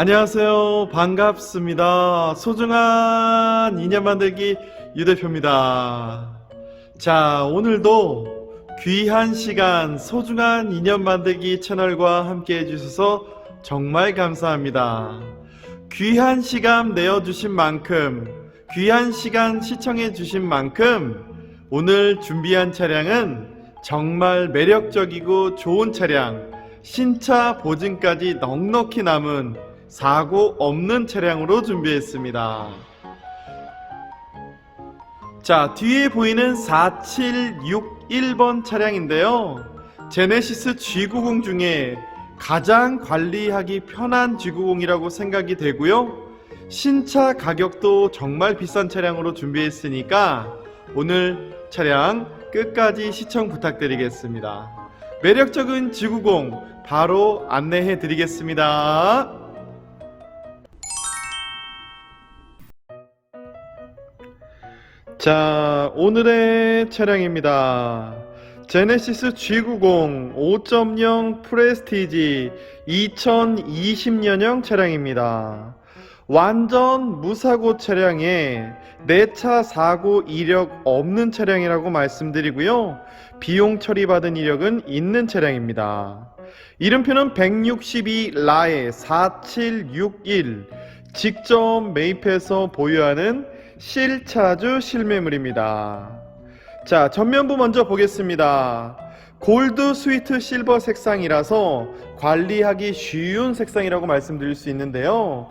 안녕하세요. 반갑습니다. 소중한 인연 만들기 유 대표입니다. 자, 오늘도 귀한 시간 소중한 인연 만들기 채널과 함께 해주셔서 정말 감사합니다. 귀한 시간 내어주신 만큼, 귀한 시간 시청해주신 만큼, 오늘 준비한 차량은 정말 매력적이고 좋은 차량, 신차 보증까지 넉넉히 남은 사고 없는 차량으로 준비했습니다. 자, 뒤에 보이는 4761번 차량인데요. 제네시스 G90 중에 가장 관리하기 편한 G90이라고 생각이 되고요. 신차 가격도 정말 비싼 차량으로 준비했으니까 오늘 차량 끝까지 시청 부탁드리겠습니다. 매력적인 G90 바로 안내해 드리겠습니다. 자, 오늘의 차량입니다. 제네시스 G90 5.0 프레스티지 2020년형 차량입니다. 완전 무사고 차량에 내차 사고 이력 없는 차량이라고 말씀드리고요. 비용 처리받은 이력은 있는 차량입니다. 이름표는 162 라에 4761 직접 매입해서 보유하는 실차주 실매물입니다. 자, 전면부 먼저 보겠습니다. 골드 스위트 실버 색상이라서 관리하기 쉬운 색상이라고 말씀드릴 수 있는데요.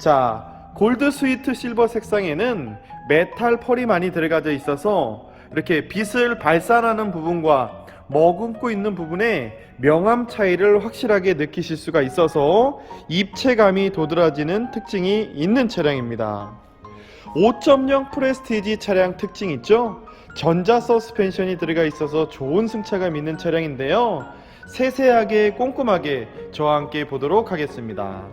자, 골드 스위트 실버 색상에는 메탈 펄이 많이 들어가져 있어서 이렇게 빛을 발산하는 부분과 머금고 있는 부분에 명암 차이를 확실하게 느끼실 수가 있어서 입체감이 도드라지는 특징이 있는 차량입니다. 5.0 프레스티지 차량 특징 있죠? 전자 서스펜션이 들어가 있어서 좋은 승차감 있는 차량인데요. 세세하게 꼼꼼하게 저와 함께 보도록 하겠습니다.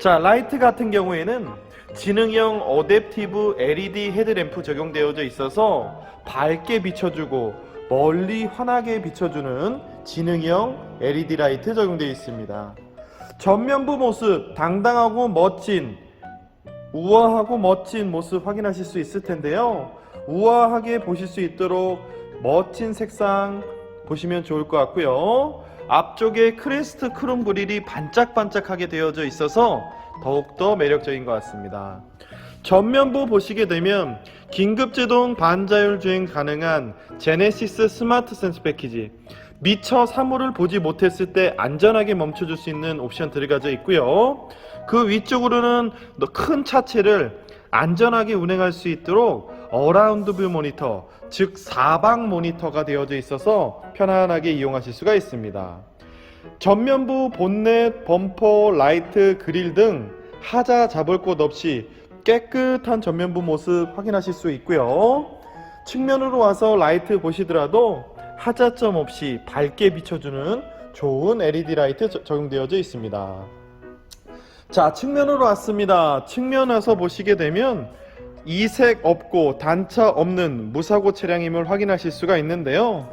자, 라이트 같은 경우에는 지능형 어댑티브 LED 헤드램프 적용되어져 있어서 밝게 비춰주고 멀리 환하게 비춰주는 지능형 LED 라이트 적용되어 있습니다. 전면부 모습 당당하고 멋진 우아하고 멋진 모습 확인하실 수 있을 텐데요. 우아하게 보실 수 있도록 멋진 색상 보시면 좋을 것 같고요. 앞쪽에 크레스트 크롬 그릴이 반짝반짝하게 되어져 있어서 더욱더 매력적인 것 같습니다. 전면부 보시게 되면 긴급제동 반자율 주행 가능한 제네시스 스마트 센스 패키지 미처 사물을 보지 못했을 때 안전하게 멈춰줄 수 있는 옵션 들어가져 있고요. 그 위쪽으로는 큰 차체를 안전하게 운행할 수 있도록 어라운드 뷰 모니터, 즉 사방 모니터가 되어져 있어서 편안하게 이용하실 수가 있습니다. 전면부 본넷, 범퍼, 라이트, 그릴 등 하자 잡을 곳 없이 깨끗한 전면부 모습 확인하실 수 있고요. 측면으로 와서 라이트 보시더라도 하자점 없이 밝게 비춰주는 좋은 LED 라이트 저- 적용되어져 있습니다. 자, 측면으로 왔습니다. 측면 와서 보시게 되면 이색 없고 단차 없는 무사고 차량임을 확인하실 수가 있는데요.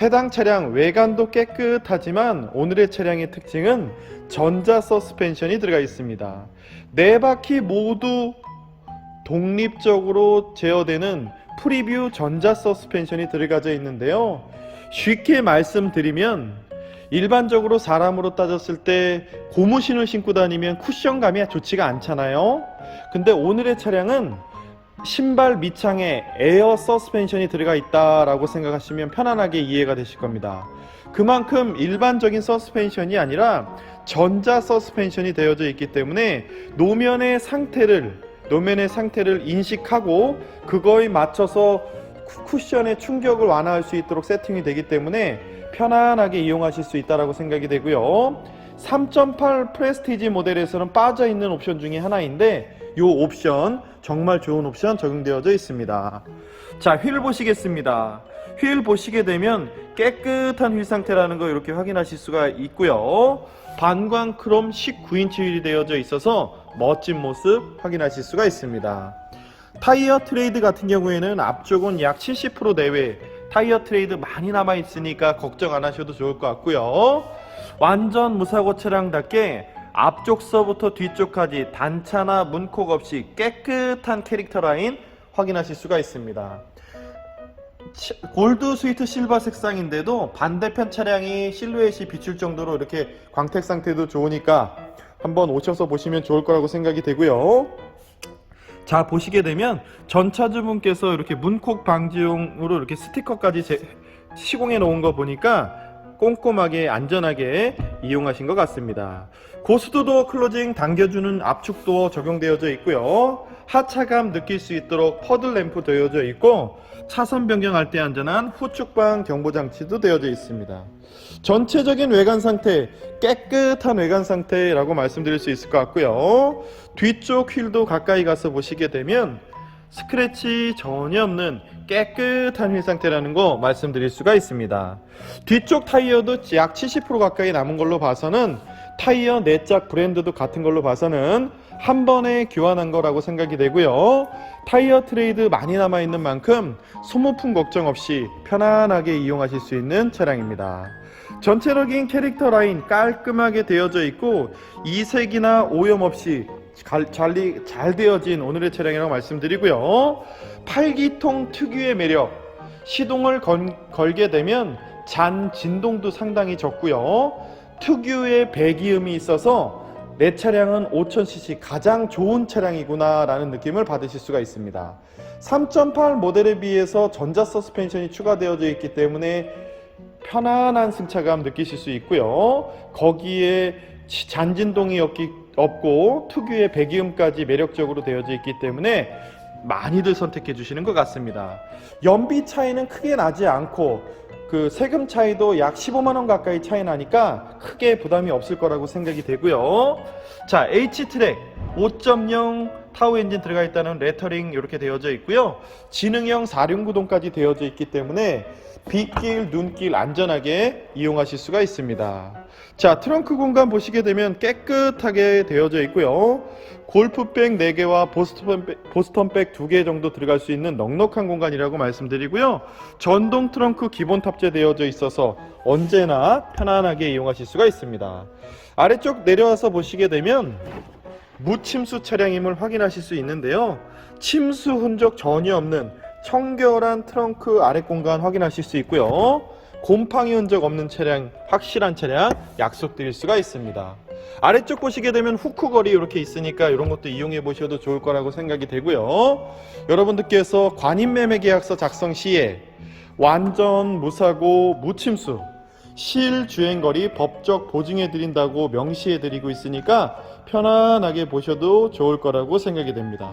해당 차량 외관도 깨끗하지만 오늘의 차량의 특징은 전자 서스펜션이 들어가 있습니다. 네 바퀴 모두 독립적으로 제어되는 프리뷰 전자 서스펜션이 들어가져 있는데요. 쉽게 말씀드리면 일반적으로 사람으로 따졌을 때 고무신을 신고 다니면 쿠션감이 좋지가 않잖아요. 근데 오늘의 차량은 신발 밑창에 에어 서스펜션이 들어가 있다라고 생각하시면 편안하게 이해가 되실 겁니다. 그만큼 일반적인 서스펜션이 아니라 전자 서스펜션이 되어져 있기 때문에 노면의 상태를 노면의 상태를 인식하고 그거에 맞춰서 쿠- 쿠션의 충격을 완화할 수 있도록 세팅이 되기 때문에 편안하게 이용하실 수 있다라고 생각이 되고요. 3.8 프레스티지 모델에서는 빠져 있는 옵션 중에 하나인데 이 옵션 정말 좋은 옵션 적용되어져 있습니다. 자, 휠 보시겠습니다. 휠 보시게 되면 깨끗한 휠 상태라는 거 이렇게 확인하실 수가 있고요. 반광 크롬 19인치 휠이 되어져 있어서 멋진 모습 확인하실 수가 있습니다. 타이어 트레이드 같은 경우에는 앞쪽은 약 70% 내외 타이어 트레이드 많이 남아 있으니까 걱정 안 하셔도 좋을 것 같고요. 완전 무사고 차량답게 앞쪽서부터 뒤쪽까지 단차나 문콕 없이 깨끗한 캐릭터 라인 확인하실 수가 있습니다. 치- 골드 스위트 실버 색상인데도 반대편 차량이 실루엣이 비출 정도로 이렇게 광택 상태도 좋으니까 한번 오셔서 보시면 좋을 거라고 생각이 되고요. 자 보시게 되면 전차주분께서 이렇게 문콕 방지용으로 이렇게 스티커까지 제- 시공해 놓은 거 보니까 꼼꼼하게 안전하게 이용하신 것 같습니다. 고수도 도어 클로징 당겨주는 압축 도어 적용되어져 있고요. 하차감 느낄 수 있도록 퍼들 램프 되어져 있고 차선 변경할 때 안전한 후축방 경보 장치도 되어져 있습니다. 전체적인 외관 상태 깨끗한 외관 상태라고 말씀드릴 수 있을 것 같고요. 뒤쪽 휠도 가까이 가서 보시게 되면 스크래치 전혀 없는 깨끗한 휠 상태라는 거 말씀드릴 수가 있습니다. 뒤쪽 타이어도 약 70% 가까이 남은 걸로 봐서는 타이어 내짝 브랜드도 같은 걸로 봐서는 한 번에 교환한 거라고 생각이 되고요. 타이어 트레이드 많이 남아 있는 만큼 소모품 걱정 없이 편안하게 이용하실 수 있는 차량입니다. 전체적인 캐릭터 라인 깔끔하게 되어져 있고 이색이나 오염 없이 갈- 잘리, 잘 되어진 오늘의 차량이라고 말씀드리고요. 팔기통 특유의 매력 시동을 건- 걸게 되면 잔 진동도 상당히 적고요. 특유의 배기음이 있어서 내 차량은 5000cc 가장 좋은 차량이구나 라는 느낌을 받으실 수가 있습니다. 3.8 모델에 비해서 전자 서스펜션이 추가되어져 있기 때문에 편안한 승차감 느끼실 수 있고요. 거기에 치- 잔진동이 없기, 없고 특유의 배기음까지 매력적으로 되어져 있기 때문에 많이들 선택해 주시는 것 같습니다. 연비 차이는 크게 나지 않고 그 세금 차이도 약 15만 원 가까이 차이 나니까 크게 부담이 없을 거라고 생각이 되고요. 자, H-트랙 5.0 타우 엔진 들어가 있다는 레터링 이렇게 되어져 있고요. 지능형 4륜 구동까지 되어져 있기 때문에 빗길, 눈길 안전하게 이용하실 수가 있습니다. 자, 트렁크 공간 보시게 되면 깨끗하게 되어져 있고요. 골프백 4개와 보스턴백, 보스턴백 2개 정도 들어갈 수 있는 넉넉한 공간이라고 말씀드리고요. 전동 트렁크 기본 탑재되어져 있어서 언제나 편안하게 이용하실 수가 있습니다. 아래쪽 내려와서 보시게 되면 무침수 차량임을 확인하실 수 있는데요. 침수 흔적 전혀 없는 청결한 트렁크 아래 공간 확인하실 수 있고요. 곰팡이 흔적 없는 차량, 확실한 차량 약속드릴 수가 있습니다. 아래쪽 보시게 되면 후크 거리 이렇게 있으니까 이런 것도 이용해 보셔도 좋을 거라고 생각이 되고요. 여러분들께서 관임 매매 계약서 작성 시에 완전 무사고 무침수 실 주행거리 법적 보증해 드린다고 명시해 드리고 있으니까 편안하게 보셔도 좋을 거라고 생각이 됩니다.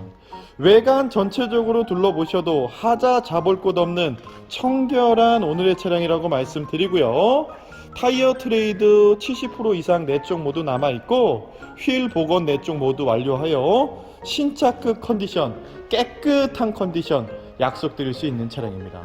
외관 전체적으로 둘러보셔도 하자 잡을 곳 없는 청결한 오늘의 차량이라고 말씀드리고요. 타이어 트레이드 70% 이상 네쪽 모두 남아 있고 휠 복원 네쪽 모두 완료하여 신차급 컨디션 깨끗한 컨디션 약속드릴 수 있는 차량입니다.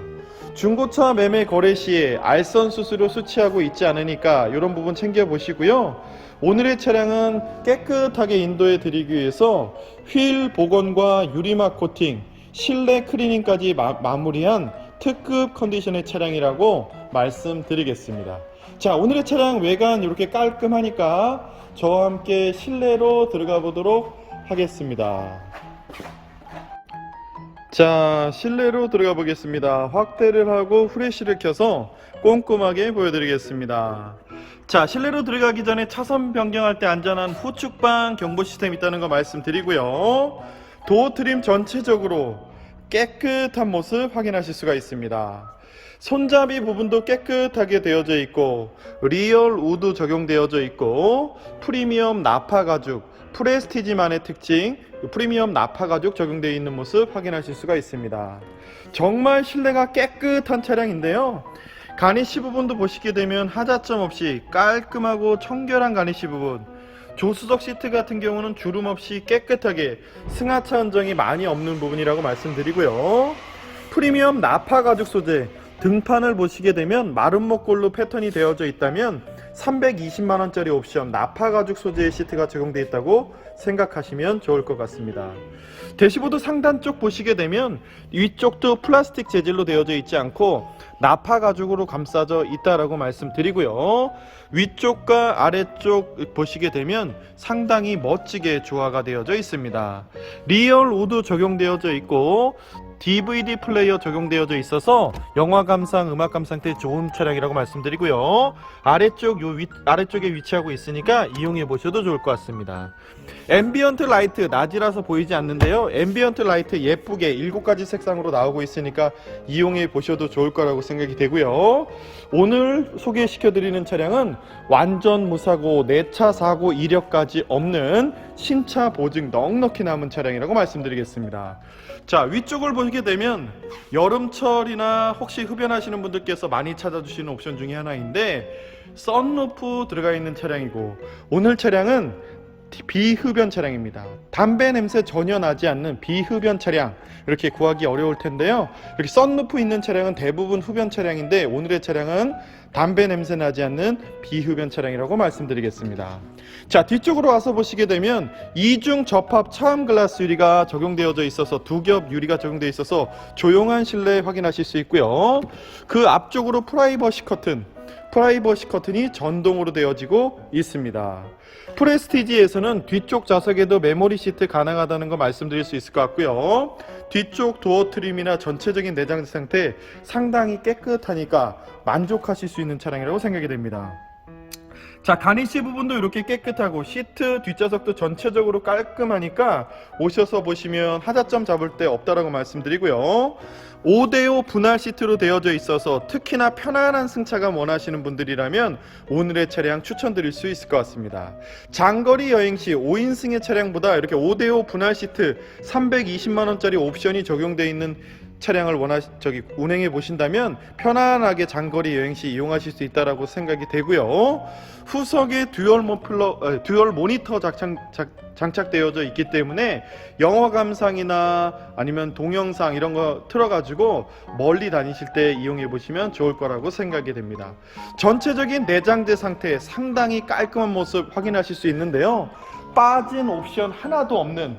중고차 매매 거래 시에 알선 수수료 수취하고 있지 않으니까 이런 부분 챙겨 보시고요. 오늘의 차량은 깨끗하게 인도해 드리기 위해서 휠 복원과 유리막 코팅, 실내 클리닝까지 마, 마무리한 특급 컨디션의 차량이라고 말씀드리겠습니다. 자, 오늘의 차량 외관 이렇게 깔끔하니까 저와 함께 실내로 들어가 보도록 하겠습니다. 자, 실내로 들어가 보겠습니다. 확대를 하고 후레쉬를 켜서 꼼꼼하게 보여드리겠습니다. 자, 실내로 들어가기 전에 차선 변경할 때 안전한 후축방 경보 시스템 있다는 거 말씀드리고요. 도어 트림 전체적으로 깨끗한 모습 확인하실 수가 있습니다. 손잡이 부분도 깨끗하게 되어져 있고 리얼 우드 적용되어져 있고 프리미엄 나파 가죽 프레스티지만의 특징 프리미엄 나파 가죽 적용되어 있는 모습 확인하실 수가 있습니다. 정말 실내가 깨끗한 차량인데요. 가니시 부분도 보시게 되면 하자점 없이 깔끔하고 청결한 가니시 부분 조수석 시트 같은 경우는 주름 없이 깨끗하게 승하차 흔적이 많이 없는 부분이라고 말씀드리고요. 프리미엄 나파 가죽 소재 등판을 보시게 되면 마름목골로 패턴이 되어져 있다면 320만 원짜리 옵션 나파 가죽 소재의 시트가 적용되어 있다고 생각하시면 좋을 것 같습니다. 대시보드 상단 쪽 보시게 되면 위쪽도 플라스틱 재질로 되어져 있지 않고 나파 가죽으로 감싸져 있다라고 말씀드리고요. 위쪽과 아래쪽 보시게 되면 상당히 멋지게 조화가 되어져 있습니다. 리얼 우드 적용되어져 있고 DVD 플레이어 적용되어져 있어서 영화 감상, 음악 감상 때 좋은 차량이라고 말씀드리고요. 아래쪽 요 위, 아래쪽에 위치하고 있으니까 이용해 보셔도 좋을 것 같습니다. 앰비언트 라이트 낮이라서 보이지 않는데요. 앰비언트 라이트 예쁘게 7가지 색상으로 나오고 있으니까 이용해 보셔도 좋을 거라고 생각이 되고요. 오늘 소개시켜 드리는 차량은 완전 무사고 내차 사고 이력까지 없는 신차 보증 넉넉히 남은 차량이라고 말씀드리겠습니다. 자 위쪽을 보게 되면 여름철이나 혹시 흡연하시는 분들께서 많이 찾아주시는 옵션 중에 하나인데 썬루프 들어가 있는 차량이고 오늘 차량은 비흡연 차량입니다. 담배 냄새 전혀 나지 않는 비흡연 차량 이렇게 구하기 어려울 텐데요. 이렇게 썬루프 있는 차량은 대부분 흡연 차량인데 오늘의 차량은 담배 냄새 나지 않는 비흡연 차량이라고 말씀드리겠습니다. 자 뒤쪽으로 와서 보시게 되면 이중 접합 차음 글라스 유리가 적용되어져 있어서 두 겹 유리가 적용되어 있어서 조용한 실내 확인하실 수 있고요. 그 앞쪽으로 프라이버시 커튼 프라이버시 커튼이 전동으로 되어지고 있습니다. 프레스티지에서는 뒤쪽 좌석에도 메모리 시트 가능하다는 거 말씀드릴 수 있을 것 같고요. 뒤쪽 도어 트림이나 전체적인 내장 상태 상당히 깨끗하니까 만족하실 수 있는 차량이라고 생각이 됩니다. 자 가니시 부분도 이렇게 깨끗하고 시트 뒷좌석도 전체적으로 깔끔하니까 오셔서 보시면 하자점 잡을 데 없다라고 말씀드리고요. 5대5 분할 시트로 되어져 있어서 특히나 편안한 승차감 원하시는 분들이라면 오늘의 차량 추천드릴 수 있을 것 같습니다. 장거리 여행 시 5인승의 차량보다 이렇게 5대5 분할 시트 320만원짜리 옵션이 적용되어 있는 차량을 원하 저기 운행해 보신다면 편안하게 장거리 여행 시 이용하실 수 있다라고 생각이 되고요. 후석에 듀얼 모플러 어, 듀얼 모니터 장착, 장- 장착되어져 있기 때문에 영화 감상이나 아니면 동영상 이런 거 틀어 가지고 멀리 다니실 때 이용해 보시면 좋을 거라고 생각이 됩니다. 전체적인 내장재 상태 상당히 깔끔한 모습 확인하실 수 있는데요. 빠진 옵션 하나도 없는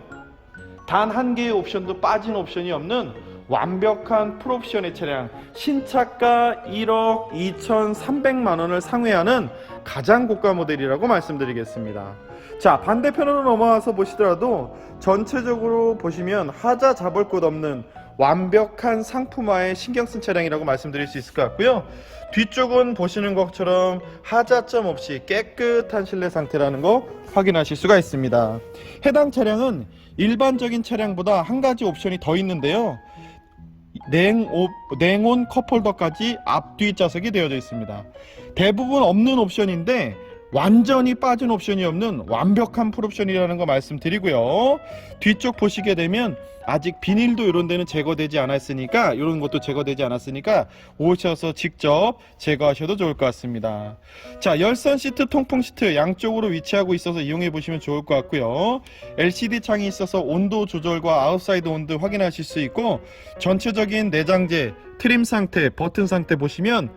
단 한 개의 옵션도 빠진 옵션이 없는 완벽한 풀옵션의 차량 신차가 1억 2,300만 원을 상회하는 가장 고가 모델이라고 말씀드리겠습니다. 자 반대편으로 넘어와서 보시더라도 전체적으로 보시면 하자 잡을 곳 없는 완벽한 상품화에 신경 쓴 차량이라고 말씀드릴 수 있을 것 같고요. 뒤쪽은 보시는 것처럼 하자점 없이 깨끗한 실내 상태라는 거 확인하실 수가 있습니다. 해당 차량은 일반적인 차량보다 한 가지 옵션이 더 있는데요. 냉오, 냉온 컵홀더까지 앞뒤 좌석이 되어져 있습니다. 대부분 없는 옵션인데 완전히 빠진 옵션이 없는 완벽한 풀옵션이라는 거 말씀드리고요. 뒤쪽 보시게 되면 아직 비닐도 이런 데는 제거되지 않았으니까 이런 것도 제거되지 않았으니까 오셔서 직접 제거하셔도 좋을 것 같습니다. 자 열선 시트 통풍 시트 양쪽으로 위치하고 있어서 이용해 보시면 좋을 것 같고요. LCD 창이 있어서 온도 조절과 아웃사이드 온도 확인하실 수 있고 전체적인 내장재 트림 상태 버튼 상태 보시면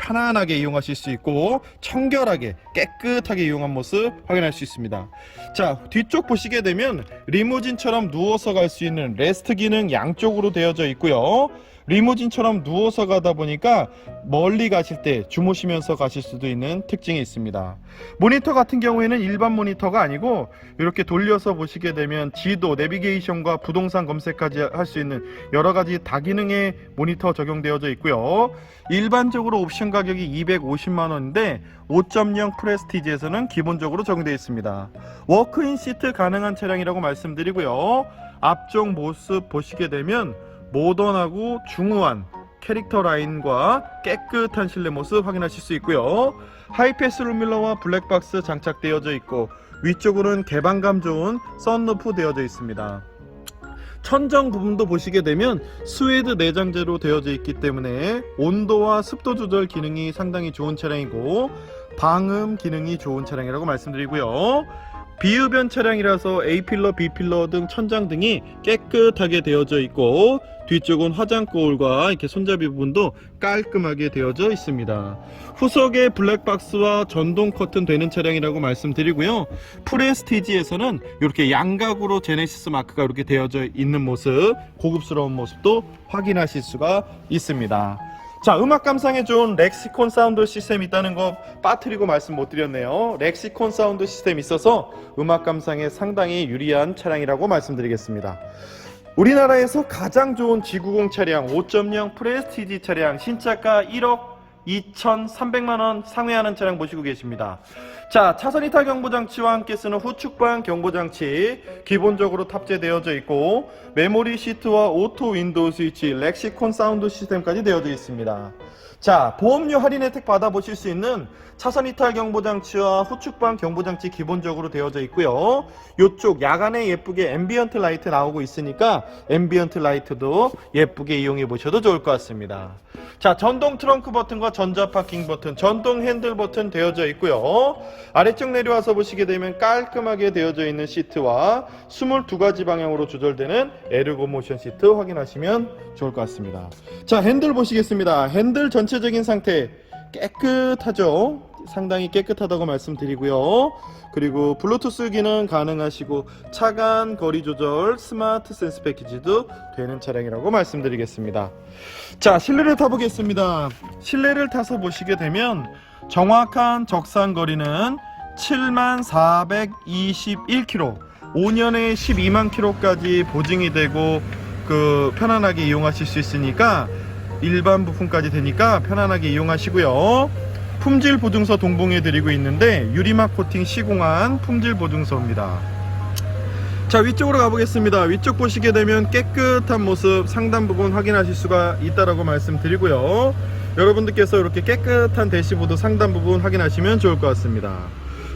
편안하게 이용하실 수 있고 청결하게 깨끗하게 이용한 모습 확인할 수 있습니다. 자 뒤쪽 보시게 되면 리무진처럼 누워서 갈 수 있는 레스트 기능 양쪽으로 되어져 있고요. 리무진처럼 누워서 가다 보니까 멀리 가실 때 주무시면서 가실 수도 있는 특징이 있습니다. 모니터 같은 경우에는 일반 모니터가 아니고 이렇게 돌려서 보시게 되면 지도, 내비게이션과 부동산 검색까지 할 수 있는 여러 가지 다기능의 모니터 적용되어져 있고요. 일반적으로 옵션 가격이 250만 원인데 5.0 프레스티지에서는 기본적으로 적용되어 있습니다. 워크인 시트 가능한 차량이라고 말씀드리고요. 앞쪽 모습 보시게 되면 모던하고 중후한 캐릭터 라인과 깨끗한 실내 모습 확인하실 수 있고요. 하이패스 룸밀러와 블랙박스 장착되어져 있고 위쪽으로는 개방감 좋은 썬루프 되어져 있습니다. 천정 부분도 보시게 되면 스웨드 내장재로 되어져 있기 때문에 온도와 습도 조절 기능이 상당히 좋은 차량이고 방음 기능이 좋은 차량이라고 말씀드리고요. 비흡연 차량이라서 A필러, B필러 등 천장 등이 깨끗하게 되어져 있고 뒤쪽은 화장 거울과 이렇게 손잡이 부분도 깔끔하게 되어져 있습니다. 후석에 블랙박스와 전동 커튼 되는 차량이라고 말씀드리고요. 프레스티지에서는 이렇게 양각으로 제네시스 마크가 이렇게 되어져 있는 모습, 고급스러운 모습도 확인하실 수가 있습니다. 자, 음악 감상에 좋은 렉시콘 사운드 시스템이 있다는 거 빠뜨리고 말씀 못 드렸네요. 렉시콘 사운드 시스템이 있어서 음악 감상에 상당히 유리한 차량이라고 말씀드리겠습니다. 우리나라에서 가장 좋은 G90 차량 5.0 프레스티지 차량 신차가 1억 2,300만 원 상회하는 차량 보시고 계십니다. 자, 차선 이탈 경보장치와 함께 쓰는 후측방 경보장치 기본적으로 탑재되어져 있고 메모리 시트와 오토 윈도우 스위치, 렉시콘 사운드 시스템까지 되어져 있습니다. 자, 보험료 할인 혜택 받아보실 수 있는 차선 이탈 경보장치와 후측방 경보장치 기본적으로 되어져 있고요. 이쪽 야간에 예쁘게 앰비언트 라이트 나오고 있으니까 앰비언트 라이트도 예쁘게 이용해 보셔도 좋을 것 같습니다. 자, 전동 트렁크 버튼과 전자 파킹 버튼, 전동 핸들 버튼 되어져 있고요. 아래쪽 내려와서 보시게 되면 깔끔하게 되어져 있는 시트와 22가지 방향으로 조절되는 에르고 모션 시트 확인하시면 좋을 것 같습니다. 자, 핸들 보시겠습니다. 핸들 전체적인 상태 깨끗하죠? 상당히 깨끗하다고 말씀드리고요. 그리고 블루투스 기능 가능하시고 차간 거리 조절 스마트 센스 패키지도 되는 차량이라고 말씀드리겠습니다. 자, 실내를 타보겠습니다. 실내를 타서 보시게 되면 정확한 적산 거리는 7만 421km, 5년에 12만 km까지 보증이 되고 그 편안하게 이용하실 수 있으니까 일반 부품까지 되니까 편안하게 이용하시고요. 품질 보증서 동봉해 드리고 있는데 유리막 코팅 시공한 품질 보증서입니다. 자 위쪽으로 가보겠습니다. 위쪽 보시게 되면 깨끗한 모습 상단 부분 확인하실 수가 있다라고 말씀드리고요. 여러분들께서 이렇게 깨끗한 대시보드 상단 부분 확인하시면 좋을 것 같습니다.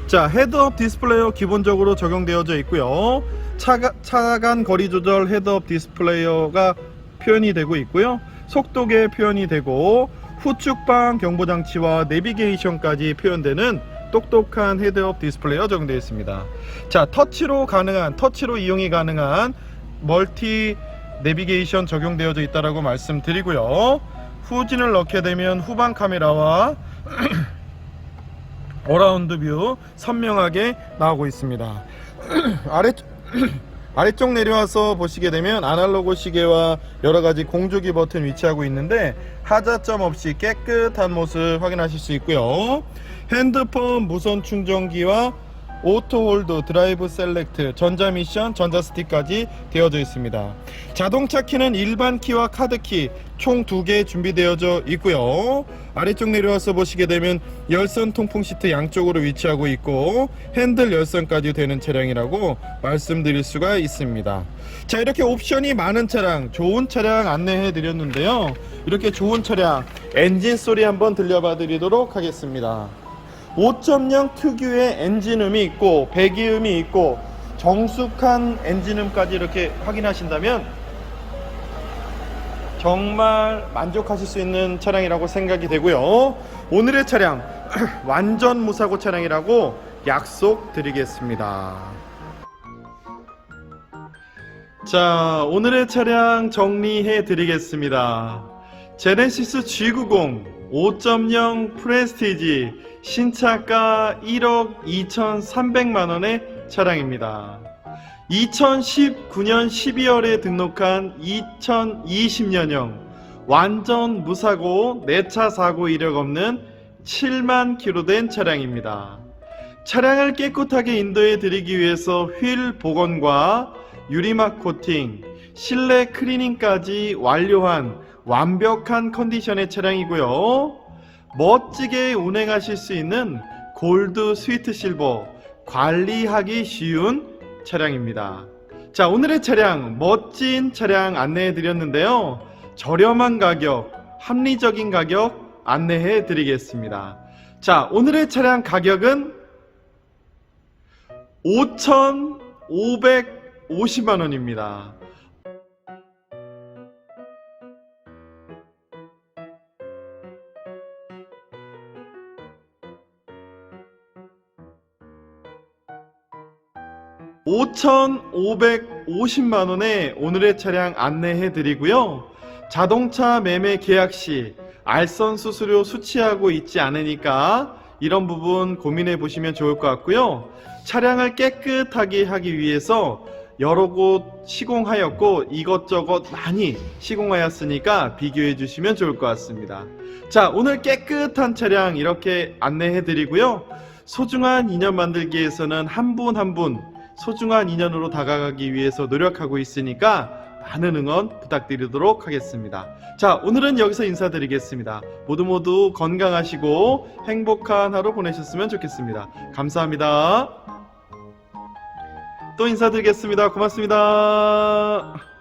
자 헤드업 디스플레이어 기본적으로 적용되어져 있고요. 차가, 차간 거리 조절 헤드업 디스플레이어가 표현이 되고 있고요. 속도계 표현이 되고 후측방 경보장치와 내비게이션까지 표현되는 똑똑한 헤드업 디스플레이어 적용되어 있습니다. 자, 터치로 가능한 터치로 이용이 가능한 멀티 내비게이션 적용되어져 있다라고 말씀드리고요. 후진을 넣게 되면 후방 카메라와 어라운드 뷰 선명하게 나오고 있습니다. 아래쪽 아래쪽 내려와서 보시게 되면 아날로그 시계와 여러 가지 공조기 버튼 위치하고 있는데 하자점 없이 깨끗한 모습 확인하실 수 있고요. 핸드폰 무선 충전기와 오토 홀드, 드라이브 셀렉트, 전자 미션, 전자 스틱까지 되어져 있습니다. 자동차 키는 일반 키와 카드 키 총 두 개 준비되어져 있고요. 아래쪽 내려와서 보시게 되면 열선 통풍 시트 양쪽으로 위치하고 있고 핸들 열선까지 되는 차량이라고 말씀드릴 수가 있습니다. 자 이렇게 옵션이 많은 차량, 좋은 차량 안내해 드렸는데요. 이렇게 좋은 차량 엔진 소리 한번 들려봐 드리도록 하겠습니다. 5.0 특유의 엔진음이 있고 배기음이 있고 정숙한 엔진음까지 이렇게 확인하신다면 정말 만족하실 수 있는 차량이라고 생각이 되고요. 오늘의 차량 완전 무사고 차량이라고 약속드리겠습니다. 자, 오늘의 차량 정리해 드리겠습니다. 제네시스 G90 5.0 프레스티지 신차가 1억 2,300만 원의 차량입니다. 2019년 12월에 등록한 2020년형 완전 무사고 내차 사고 이력 없는 7만 킬로 된 차량입니다. 차량을 깨끗하게 인도해 드리기 위해서 휠 복원과 유리막 코팅, 실내 클리닝까지 완료한 완벽한 컨디션의 차량이고요. 멋지게 운행하실 수 있는 골드 스위트 실버 관리하기 쉬운 차량입니다. 자, 오늘의 차량 멋진 차량 안내해 드렸는데요. 저렴한 가격, 합리적인 가격 안내해 드리겠습니다. 자, 오늘의 차량 가격은 5,550만 원입니다. 5,550만 원에 오늘의 차량 안내해 드리고요. 자동차 매매 계약 시 알선 수수료 수취하고 있지 않으니까 이런 부분 고민해 보시면 좋을 것 같고요. 차량을 깨끗하게 하기 위해서 여러 곳 시공하였고 이것저것 많이 시공하였으니까 비교해 주시면 좋을 것 같습니다. 자, 오늘 깨끗한 차량 이렇게 안내해 드리고요. 소중한 인연 만들기에서는 한 분 한분 소중한 인연으로 다가가기 위해서 노력하고 있으니까 많은 응원 부탁드리도록 하겠습니다. 자, 오늘은 여기서 인사드리겠습니다. 모두 모두 건강하시고 행복한 하루 보내셨으면 좋겠습니다. 감사합니다. 또 인사드리겠습니다. 고맙습니다.